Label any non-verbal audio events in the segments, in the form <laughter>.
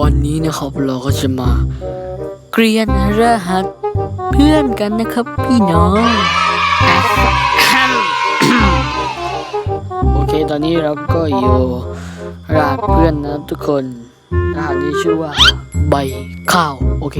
วันนี้นะครับเราก็จะมา เกรียนรหัสเพื่อนกันนะครับพี่น้อง โอเคตอนนี้เราก็อยู่รหัสเพื่อนนะทุกคนรหัสนี้ชื่อว่า ใบข้าว โอเค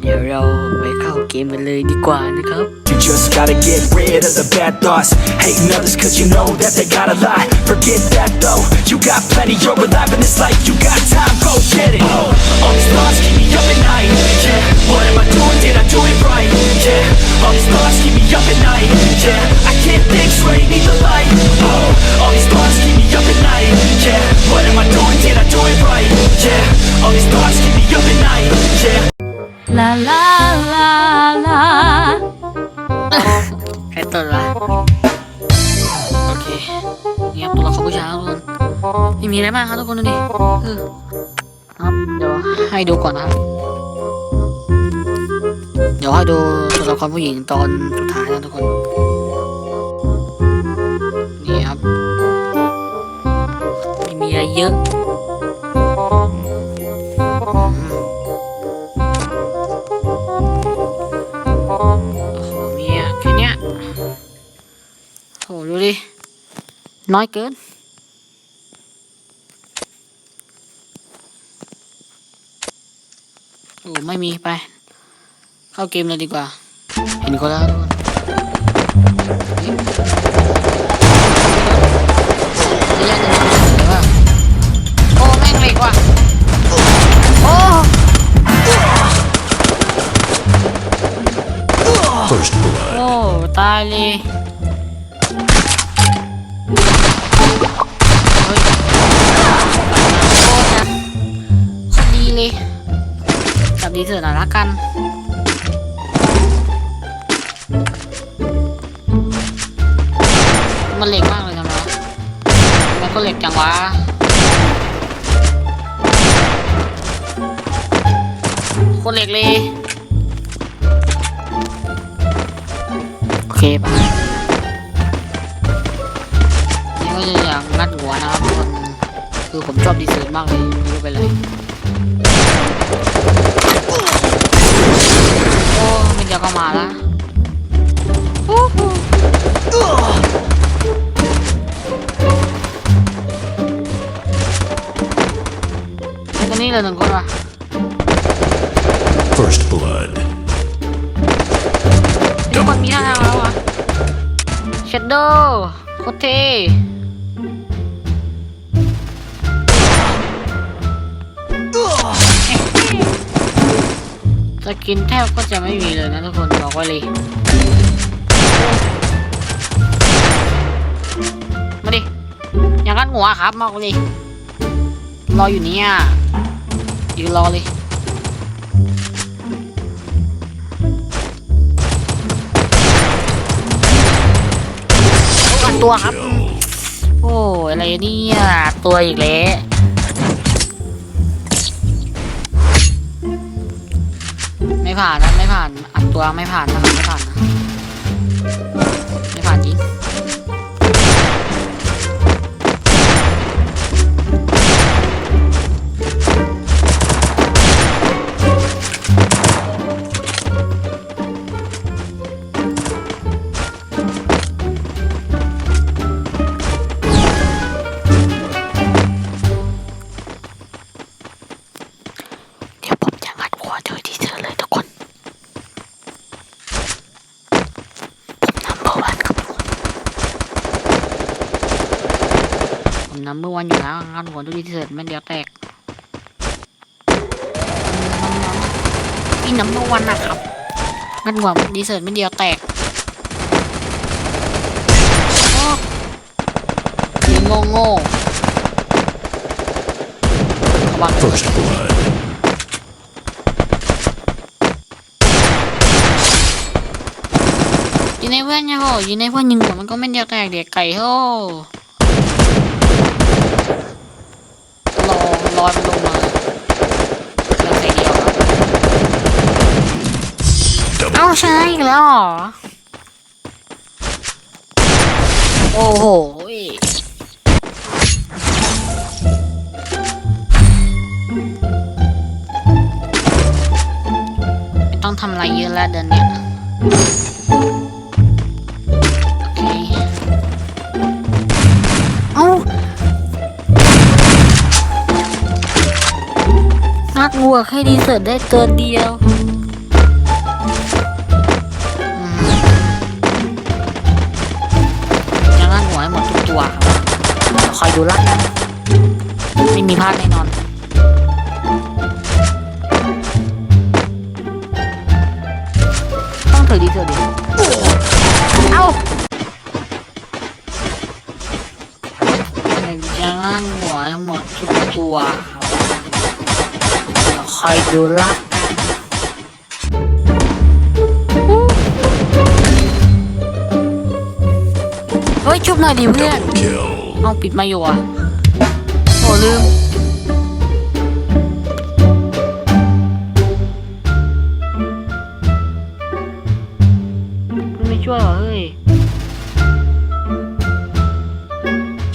เดี๋ยวเราไปเข้าเกมกันเลยดีกว่านะครับ You just gotta get rid of the bad thoughts Hating others cause you know that they got a lot Forget that though, you got plenty, you're alive in this life, you got time, go get it. All these thoughts keep me up at night, yeah What am I doing, did I do it right, yeah All these thoughts keep me up at night, yeah I can't think straight, need the light, oh All these thoughts keep me up at night, yeah What am I doing, did I do it right, yeah All these thoughts keep me up at night, yeah. La la la la. <laughs> Itulah ไม่มีอะไรมากครับทุกคนดูดิเออครับเดี๋ยวให้ดูก่อนนะครับ เดี๋ยวให้ดูตัวละครผู้หญิงตอนสุดท้ายนะทุกคน นี่ครับ ไม่มีอะไรเยอะโอ้โหมีอะแค่เนี้ยโหดูดิ น้อยเกิน โอ้ไม่มีไป เข้าเกมเลยดีกว่า เห็นคนแล้วทุกคนระยะหนึ่งเดี๋ยวว่าโอ้แม่งเหล็กว่ะโอ้ First blood โอ้ตายเลย จับดีเถอะนะรักกัน มันเหล็กมากเลยทำไมวะทำไมันก็เหล็กจังวะโคตรเหล็กเลยโอเคไปนี่ก็จะอย่างงัดหัวนะครับทุกคนคือผมชอบดีเซลมากเลยไม่รู้เป็นไรโอ้ไม่เดี๋ยวก็มาละโอ้โหไอ้ตัวนี้เลยหนึ่งคนว่ะ First blood ทุกคนมี กินแทบก็จะไม่มีเลยนะทุกคนบอกไว้เลย มาดิ อย่างนั้นหัวครับมาเลย รออยู่เนี่ยยืนรอเลยกันตัวครับ โอ้ยอะไรเนี่ย ตัวอีกแล้ว ผ่านนะไม่ผ่านอัดตัวไม่ผ่านนะครับไม่ผ่าน มนัมเบอร์วันอยู่แล้วงัดหัวดูที่เธอไม่เดียวแตกพี่นัมเบอร์วันนะครับงัดหัวดีเซิร์ตไม่เดียวแตกโอ้ยิงโง่โง่ระวัง First blood ยิงในเพื่อนยังโหยิงในเพื่อนยิงหัวมันก็ไม่เดียวแตกเด็กไก่โห อยมันลงมาเราใส่เดียวเอาใช่แล้วหรอ โอ้โหต้องทำอะไรเยอะแล้วเดิอนเนี้ย นักวัวแค่ดีเสิร์ตได้ตัวเดียวอืมยังงั้นหัวให้หมดทุกตัวครับคอยดูละกันไม่มีพลาดแน่นอนต้องถือดีเถอะดิเอ้าหนึ่งจะง่างหัวให้หมดทุกตัวครับ คอยดูละเฮ้ย ชุบหน่อยดิเพื่อนเอาปิดมาอยู่อะโอ้ลืมไม่ช่วยเหรอเฮ้ย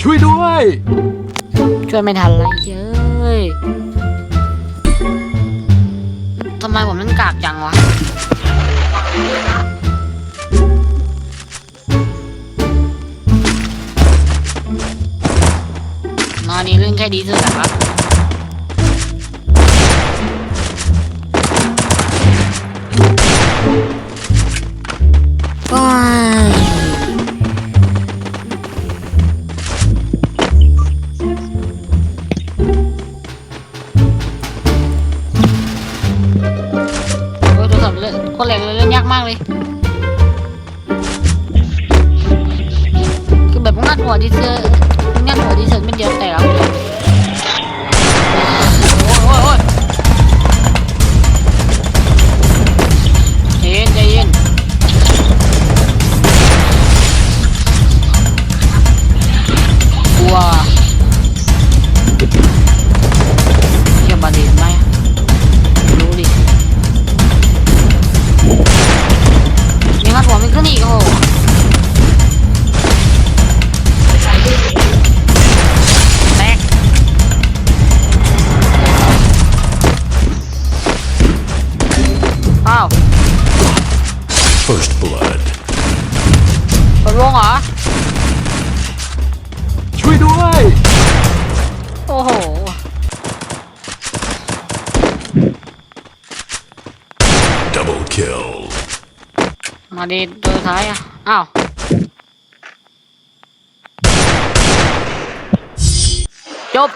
ช่วยด้วย ช่วยไม่ทันไรเย้ยทำไมผมมันกากจังวะ มาดีเรื่องแค่ดีสุดนะครับ มากเลย คือแบบงัดหัวดีเซอร์งัดหัวดีเซอร์ไม่เดียวแต่แล้วเลย มาดีตัวสุดท้ายอะ อ้าวจบ